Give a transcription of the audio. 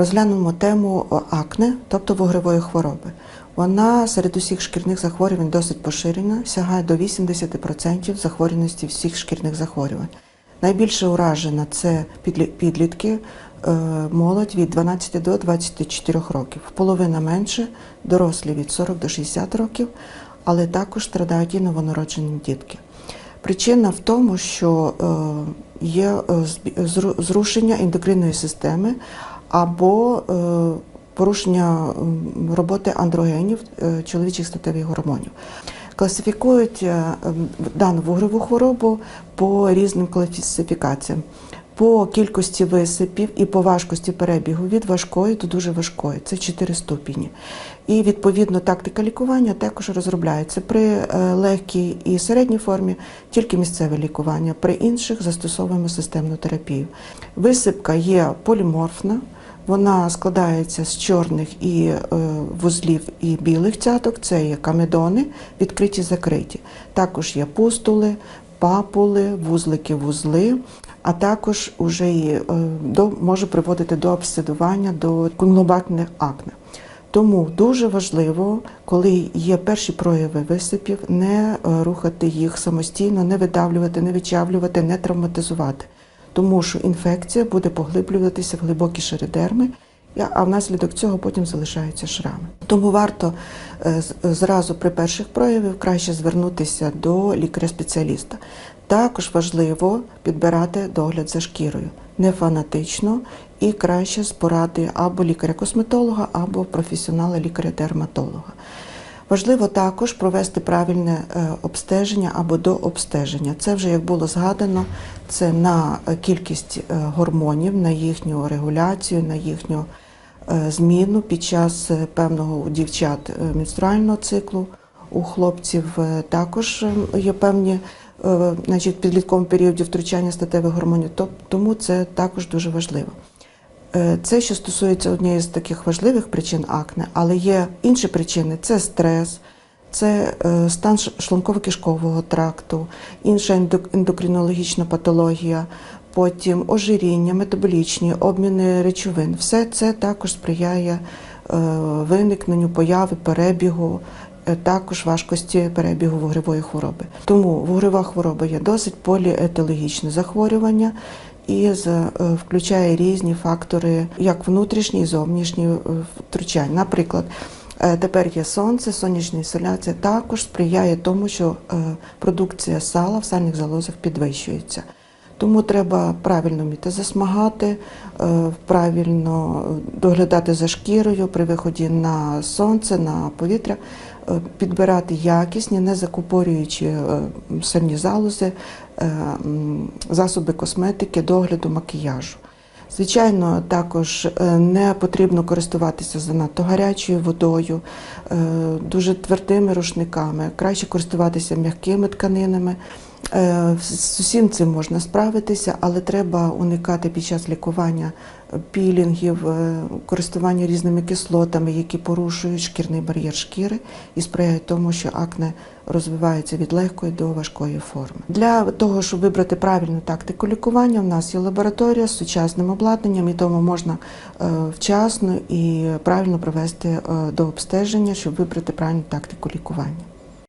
Розглянемо тему акне, тобто вугревої хвороби. Вона серед усіх шкірних захворювань досить поширена, сягає до 80% захворюваності всіх шкірних захворювань. Найбільше уражена це підлі- підлітки, е, молодь від 12 до 24 років. Половина менше, дорослі від 40 до 60 років, але також страдають і новонароджені дітки. Причина в тому, що е, є е, зрушення ендокринної системи або е, порушення роботи андрогенів е, чоловічих статевих гормонів. Класифікують е, дану вугрову хворобу по різним класифікаціям. По кількості висипів і по важкості перебігу від важкої до дуже важкої це чотири ступені. І відповідно тактика лікування також розробляється при легкій і середній формі тільки місцеве лікування, при інших застосовуємо системну терапію. Висипка є поліморфна. Вона складається з чорних і е, вузлів і білих цяток. Це є камедони, відкриті, закриті. Також є пустули, папули, вузлики, вузли, а також уже і, е, до, може приводити до обсидування, до конгломатних акне. Тому дуже важливо, коли є перші прояви висипів, не е, рухати їх самостійно, не видавлювати, не вичавлювати, не травматизувати. Тому що інфекція буде поглиблюватися в глибокі шеридерми, а внаслідок цього потім залишаються шрами. Тому варто е, зразу при перших проявах краще звернутися до лікаря-спеціаліста. Також важливо підбирати догляд за шкірою, не фанатично і краще з поради або лікаря-косметолога, або професіонала лікаря-дерматолога. Важливо також провести правильне е, обстеження або дообстеження. Це вже як було згадано, це на е, кількість е, гормонів, на їхню регуляцію, на їхню зміну під час певного у дівчат менструального циклу. У хлопців також є певні значить, підлітковому періоді втручання статевих гормонів, тому це також дуже важливо. Е, Це, що стосується однієї з таких важливих причин акне, але є інші причини: це стрес, це е, стан шлунково-кишкового тракту, інша ендокринологічна патологія, потім ожиріння, метаболічні обміни речовин. Все це також сприяє е, виникненню появи перебігу. Також важкості перебігу вугревої хвороби. Тому вугрева хвороба є досить поліетиологічне захворювання і з- е, включає різні фактори, як внутрішні і зовнішні е, втручання. Наприклад, е, тепер є сонце, сонячна інсоляція також сприяє тому, що е, продукція сала в сальних залозах підвищується. Тому треба правильно вміти засмагати, е, правильно доглядати за шкірою при виході на сонце, на повітря, е, підбирати якісні, не закупорюючи е, сальні залози, е, засоби косметики, догляду, макіяжу. Звичайно, також е, не потрібно користуватися занадто гарячою водою, е, дуже твердими рушниками, краще користуватися м'якими тканинами. Е, З усім цим можна справитися, але треба уникати під час лікування пілінгів, е, користування різними кислотами, які порушують шкірний бар'єр шкіри і сприяють тому, що акне розвивається від легкої до важкої форми. Для того, щоб вибрати правильну тактику лікування, в нас є лабораторія з сучасним обладнанням, і тому можна е, вчасно і правильно провести е, до обстеження, щоб вибрати правильну тактику лікування.